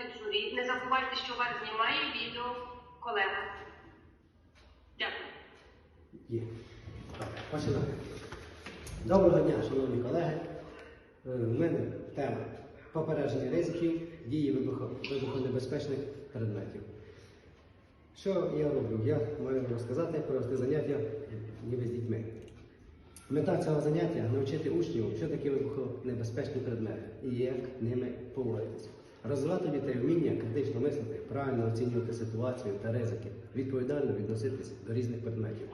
від журі. Не забувайте, що вас знімає відео колега. Дякую. Доброго дня, шановні колеги. Е, У мене тема попередження ризиків дії вибухо- вибухонебезпечних предметів. Що я роблю? Я маю розказати про заняття ніби з дітьми. Мета цього заняття навчити учнів, що таке вибухонебезпечні предмети і як ними поводитися. Розвивати дітей вміння критично мислити, правильно оцінювати ситуацію та ризики, відповідально відноситися до різних предметів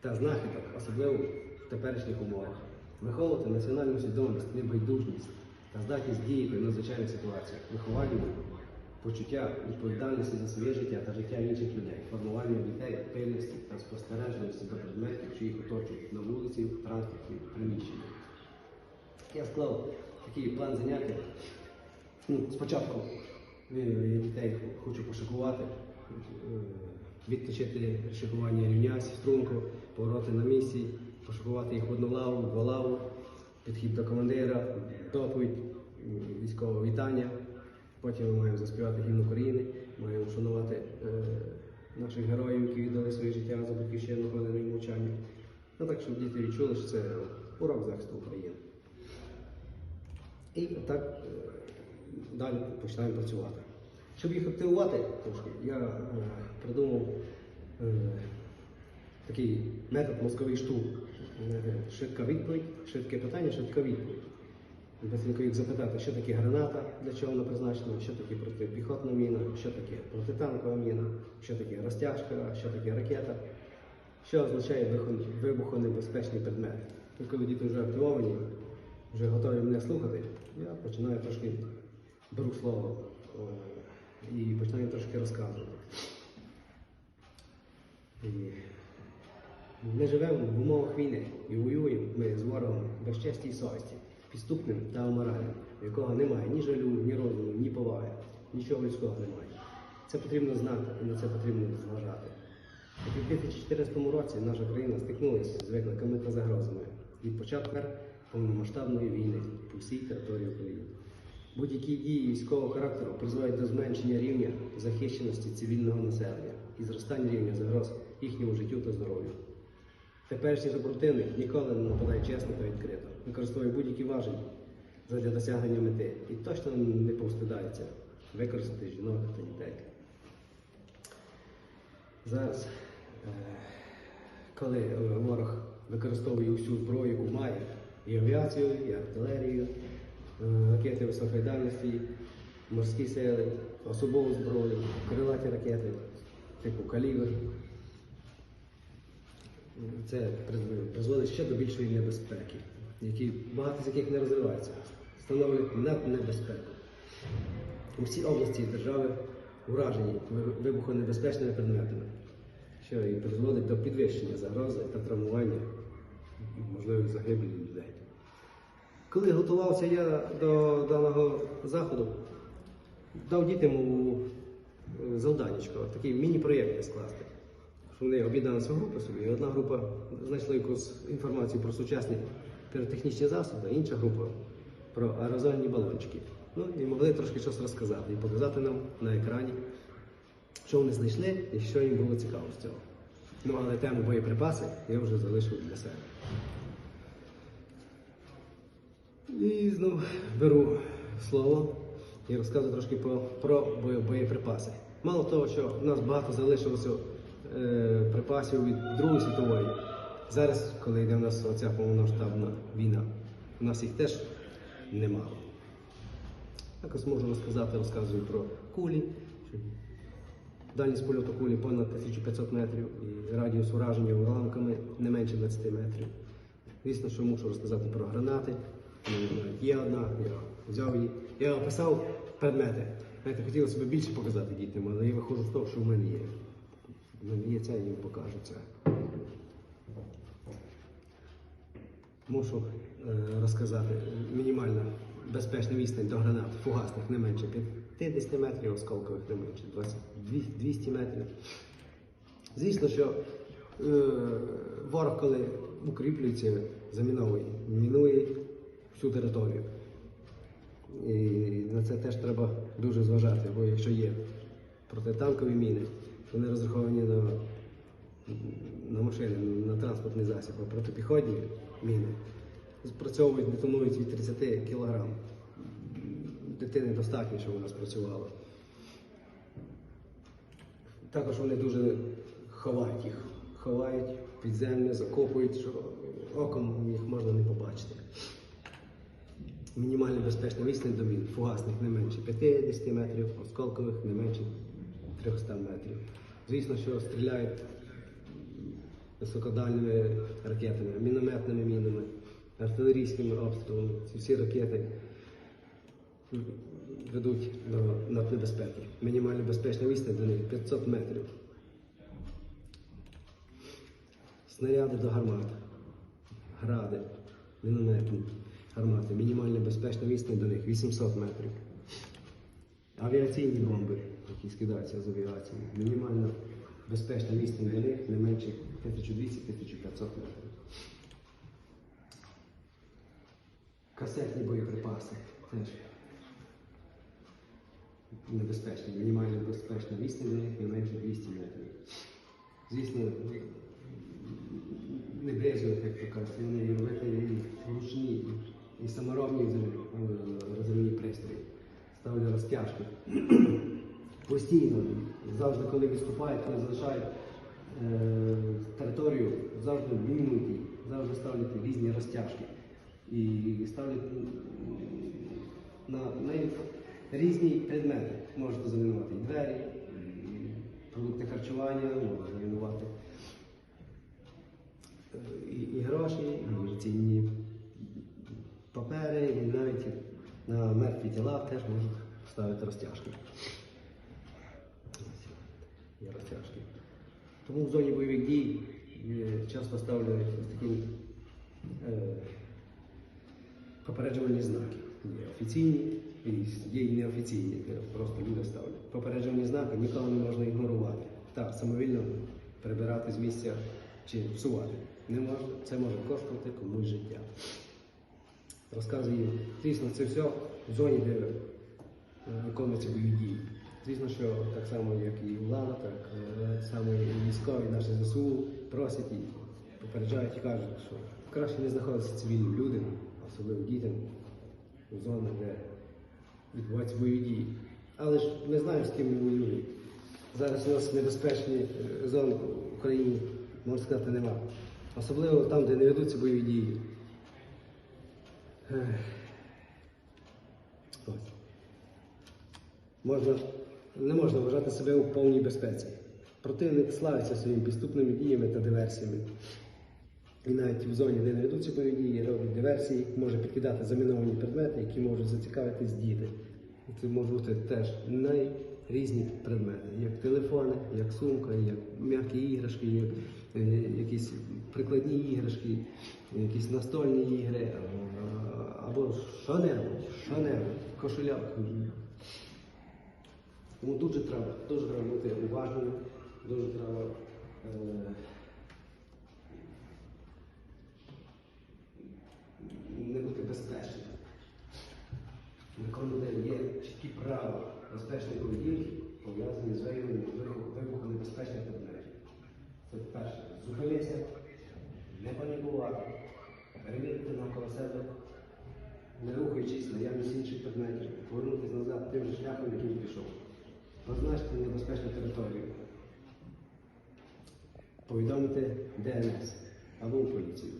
та знахідок, особливо в теперішніх умовах, виховувати національну свідомість, небайдужність та здатність діяти в надзвичайних ситуаціях, виховання, почуття відповідальності за своє життя та життя інших людей, формування дітей пильності та спостережливості до предметів, що їх оточують на вулиці, в транспорті, в приміщенні. Я склав такий план заняття. Ну, спочатку е, дітей хочу пошикувати, е, відточити шикування рівня, струнку, повороти на місці, пошикувати їх в одну лаву, в лаву, підхід до командира, доповідь, військове вітання. Потім ми маємо заспівати гімн України, маємо вшанувати е, наших героїв, які віддали своє життя за батьківщину хвилиною мовчання. Ну так, щоб діти відчули, що це урок захисту України. І так далі починаємо працювати. Щоб їх активувати трошки, я е, придумав е, такий метод мозковий штурм. Е, Швидка відповідь, швидке питання, швидка відповідь. Быстренько їх запитати, що таке граната, для чого вона призначена, що таке протипіхотна міна, що таке протитанкова міна, що таке розтяжка, що таке ракета, що означає вибухонебезпечний предмет. І коли діти вже активовані, вже готові мене слухати, я починаю трошки беру слово і починаю трошки розказувати. І ми живемо в умовах війни і воюємо ми з ворогом без честі і совісті, підступним та аморальним, в якого немає ні жалю, ні розуму, ні поваги, нічого людського немає. Це потрібно знати і на це потрібно зважати. У 2014 році наша країна стикнулася з викликами та загрозами від початку повномасштабної війни по всій території України. Будь-які дії військового характеру призводять до зменшення рівня захищеності цивільного населення і зростання рівня загроз їхньому життю та здоров'ю. Теперішній супротивник ніколи не нападає чесно та відкрито, використовує будь-які важелі для досягнення мети і точно не повстидається використати жінок та дітей. Зараз, е, коли е, ворог використовує всю зброю, яку має, і авіацію, і артилерію, ракети високої дальності, морські сили, особову зброю, крилаті ракети, типу калібр, це призводить- ще до більшої небезпеки, які, багато з яких не розвиваються, становлять наднебезпеку. У всій області держави уражені вибухонебезпечними предметами, що і призводить до підвищення загрози та травмування можливих загибелі людей. Коли готувався я до даного заходу, дав дітям е, завданнячко, такий міні-проєкт скласти. Вони об'єдналися в групи собі. І одна група знайшла якусь інформацію про сучасні піротехнічні засоби, а інша група про аерозольні балончики. Ну і могли трошки щось розказати і показати нам на екрані, що вони знайшли і що їм було цікаво з цього. Ну, але тему боєприпаси я вже залишив для себе. І знову беру слово і розказую трошки про, про боєприпаси. Мало того, що в нас багато залишилося е, припасів від Другої світової. Зараз, коли йде в нас оця повномасштабна війна, у нас їх теж немало. Також можу розказати, розказую про кулі. Дальність польоту кулі понад 1500 метрів і радіус ураження уламками не менше 20 метрів. Звісно, що мушу розказати про гранати. Ну, Є одна, я взяв її. Я описав предмети. Знаєте, хотілося б більше показати дітям, але я виходжу з того, що в мене є. В мене є це, я їм покажу це. Мушу е, розказати мінімальна безпечна відстань до гранат фугасних не менше 50 метрів, осколкових не менше 20, 200 метрів. Звісно, що е, ворог, коли укріплюється, заміновує, мінує всю територію. І на це теж треба дуже зважати, бо якщо є протитанкові міни, вони розраховані на, на машини, на транспортний засіб, а протипіхотні міни спрацьовують, детонують від 30 кг. Дитини достатньо, щоб вона спрацювала. Також вони дуже ховають їх, ховають під землю, закопують, що оком їх можна не побачити. Мінімальна безпечна відстань до мін фугасних не менше 50 метрів, осколкових не менше 300 метрів. Звісно, що стріляють високодальними ракетами, мінометними мінами, артилерійськими обстрілами. Ці всі ракети ведуть до наднебезпеки. Мінімальна безпечна відстань до них 500 метрів. Снаряди до гармат, гради, мінометні гармати. Мінімальна безпечна відстань до них 800 метрів. Авіаційні бомби, які скидаються з авіації. Мінімальна безпечна відстань до них не менше 1200-1500 метрів. Касетні боєприпаси теж небезпечні. Мінімальна безпечна відстань до них не менше 200 метрів. Звісно, не брезують, як то кажуть, вони робити ручні, і, саморобні е, розривні пристрої. Ставлю розтяжки. Постійно, завжди, коли відступають, коли залишають е, територію, завжди мінують її, завжди ставлять різні розтяжки. І ставлять на, на різні предмети. Можете замінувати і двері, і продукти харчування, можна замінувати е, і, і гроші, і цінні папери, і навіть на мертві тіла теж можуть ставити розтяжки. Є розтяжки. Тому в зоні бойових дій е, часто ставлять такі е, попереджувальні знаки. Є офіційні і є і неофіційні, просто люди ставлять. Попереджувальні знаки ніколи не можна ігнорувати. Так, самовільно прибирати з місця чи всувати. Не можна, це може коштувати комусь життя. Розказую, звісно, це все в зоні, де е, виконуються бойові дії. Звісно, що так само, як і влада, так е, само і військові, наші ЗСУ просять і попереджають і кажуть, що краще не знаходитися цивільним людям, особливо дітям, в зонах, де відбуваються бойові дії. Але ж не знаю, з ким ми воюємо. Зараз у нас небезпечні е, зони в Україні, можна сказати, нема. Особливо там, де не ведуться бойові дії. Ось. Можна, не можна вважати себе у повній безпеці. Противник славиться своїми підступними діями та диверсіями. І навіть в зоні, де не ведуться бойові дії, робить диверсії, може підкидати заміновані предмети, які можуть зацікавитись діти. Це можуть бути теж найрізні предмети, як телефони, як сумка, як м'які іграшки, як е, якісь прикладні іграшки, якісь настольні ігри, а- або що-небудь, що-небудь, кошеляк. Тому дуже треба, дуже треба бути уважним, дуже треба. Е- не бути безпечним. Виконувати є чіткі правила безпечної поведінки, пов'язані з вибуху- вибухонебезпечних предметів. Це перше. Зупинитися, не панікувати, перевірити навколо себе, не рухаючись наявність інших предметів, повернутися назад тим же шляхом, яким пішов. Позначити небезпечну територію. Повідомити ДНС або поліцію.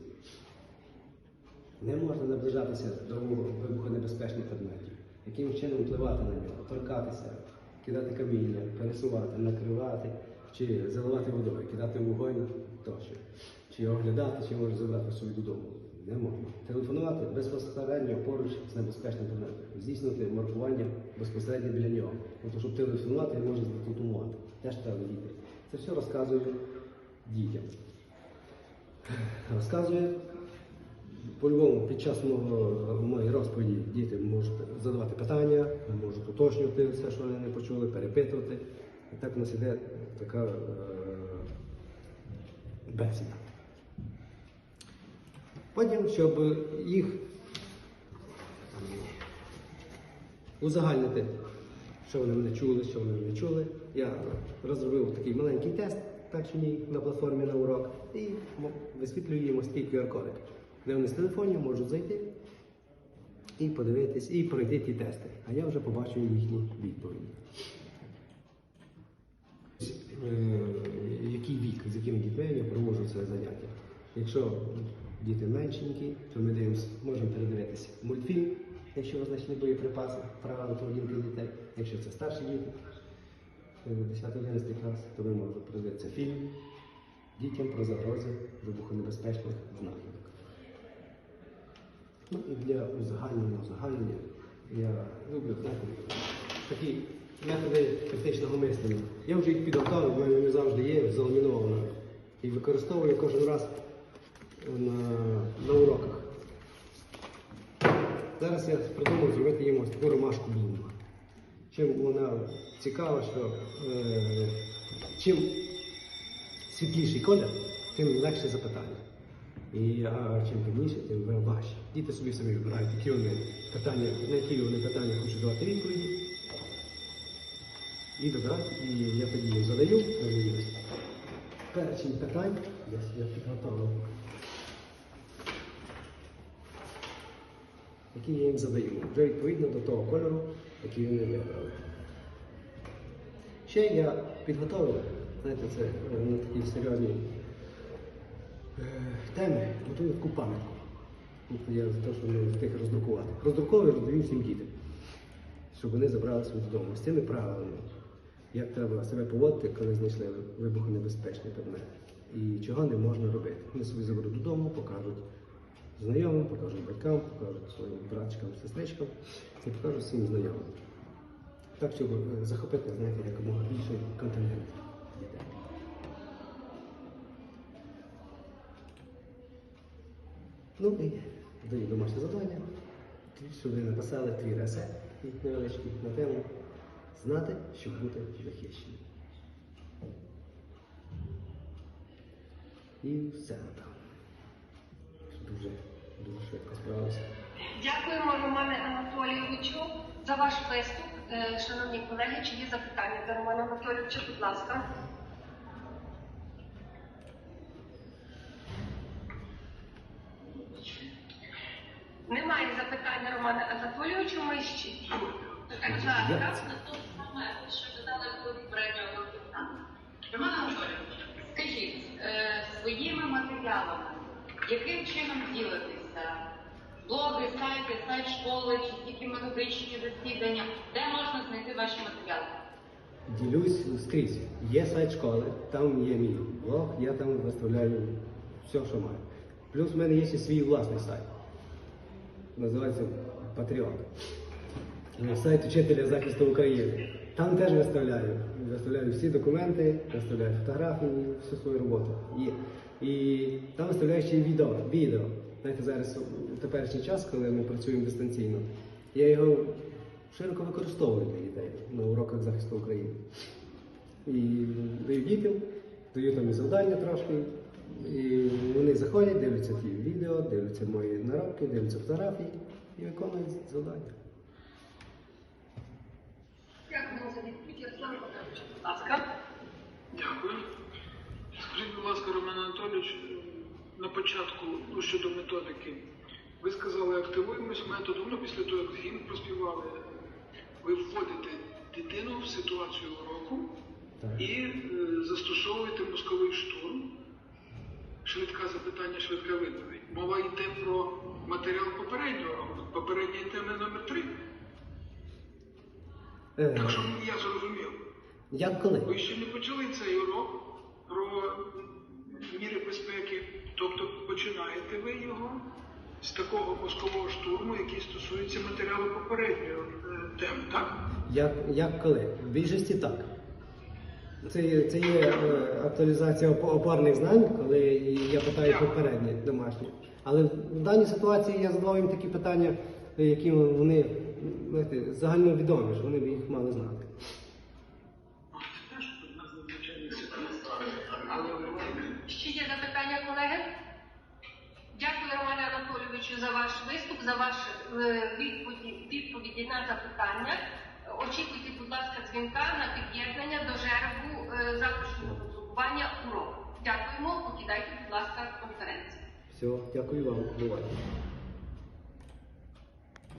Не можна наближатися до вибухонебезпечних предметів, яким чином впливати на нього, торкатися, кидати каміння, пересувати, накривати, чи заливати водою, кидати вогонь тощо. Чи оглядати, чи може забрати собі додому. Не можна. Телефонувати безпосередньо поруч з небезпечним предметом. Здійснювати маркування безпосередньо біля нього. Тобто, щоб телефонувати, не можна зателефонувати. Теж треба діти. Це все розказую дітям. Розказує по-любому, під час моєї розповіді діти можуть задавати питання, можуть уточнювати все, що вони не почули, перепитувати. І так у нас іде така е, бесіда. Потім, щоб їх узагальнити, що вони мене чули, що вони не чули. Я розробив такий маленький тест перший на платформі на урок і висвітлюю їм ось QR-кодик, де вони з телефонів можуть зайти і подивитись, і пройти ті тести. А я вже побачу їхні відповіді. Е, Який вік, з якими дітьми я проводжу це заняття? Якщо діти меншенькі, то ми дивимося, можемо передивитися мультфільм, якщо ви знайшли боєприпаси, правила поведінки дітей. Якщо це старші діти, 10-11 клас, то ви можете подивитися фільм дітям про загрози вибухонебезпечних знахідок. Ну і для узагальнення, узагальнення я люблю знаєте, такі методи критичного мислення. Я вже їх підготовив, в мене вони завжди є, заламіновано. І використовую кожен раз на, на уроках. Зараз я придумав зробити їм ось таку ромашку Блума. Чим вона цікава, що е, чим світліший колір, тим легше запитання. І а чим темніше, тим важче. Діти собі самі вибирають, які вони питання, на які вони питання хочуть давати відповіді. І добирають, і я тоді їм задаю перечень питань, я підготовив, які я їм задаю, вже відповідно до того кольору, який вони вибрали. Ще я підготовив, знаєте, це е, на такі серйозні е, теми, готую таку пам'ятку. Тобто Я за те, що не встиг роздрукувати. Роздруковую, роздаю всім дітям, щоб вони забрали собі додому з цими правилами, як треба себе поводити, коли знайшли вибухонебезпечний предмет. І чого не можна робити. Вони собі заберуть додому, покажуть знайомим, покажуть батькам, покажуть своїм братчикам, сестричкам і покажуть своїм знайомим. Так, щоб е, захопити, знаєте, якомога більший континент дітей. Ну і даю домашнє завдання, щоб ви написали твій рецепт невеличкий на тему знати, щоб бути захищеним. І все напевно. Дуже, дуже швидко справився. Дякуємо, Романе Анатолійовичу, за ваш виступ. Е, Шановні колеги, чи є запитання до Романа Анатолійовича, будь ласка. Немає запитань Романа Анатолійовичу, ми ще. Так, Як так. це? то саме, що казали ви попереднього питання. Роман Анатолійович, скажіть, е, своїми матеріалами, яким чином ділитися? Блоги, сайти, сайт школи, чи тільки методичні засідання, де можна знайти ваші матеріали? Ділюсь скрізь. Є сайт школи, там є мій блог, я там виставляю все, що маю. Плюс в мене є ще свій власний сайт. Називається Патріот. Сайт учителя захисту України. Там теж виставляю. Виставляю всі документи, виставляю фотографії, всю свою роботу. Є. І там виставляю ще й відео. відео. Знаєте, зараз в теперішній час, коли ми працюємо дистанційно, я його широко використовую для дітей на уроках захисту України. І даю дітям, даю там і завдання трошки. І вони заходять, дивляться ті відео, дивляться мої наробки, дивляться фотографії і виконують завдання. Дякуємо за відповідь. Ярослав Михайлович, будь ласка. Дякую. Скажіть, будь ласка, Роман Анатолійович, на початку ну, щодо методики. Ви сказали, активуємось методом, ну після того, як гімн проспівали, ви вводите дитину в ситуацію уроку і е, застосовуєте мозковий штурм. Швидке запитання, швидка відповідь. Мова йде про матеріал попереднього року, попередньої теми номер 3 Е, Так що я зрозумів. як коли? Ви ще не почали цей урок про міри безпеки, тобто починаєте ви його з такого мозкового штурму, який стосується матеріалу попередньої е, теми, так? Як, як коли? В більшості так. Це, це є е, актуалізація оп- опорних знань, коли я питаю попередні домашні. Але в даній ситуації я задавав їм такі питання, е, які вони знаєте, загальновідомі, що вони б їх мали знати. Ще є запитання, колеги? Дякую, Романе Анатолійовичу. За ваш виступ, за ваші е, відповіді, відповіді на запитання. Очікуйте, будь ласка, дзвінка на під'єднання до жеребу е, завтрашнього консультування уроку. Дякуємо. Покидайте, будь ласка, конференцію. Все, дякую вам. Бувайте.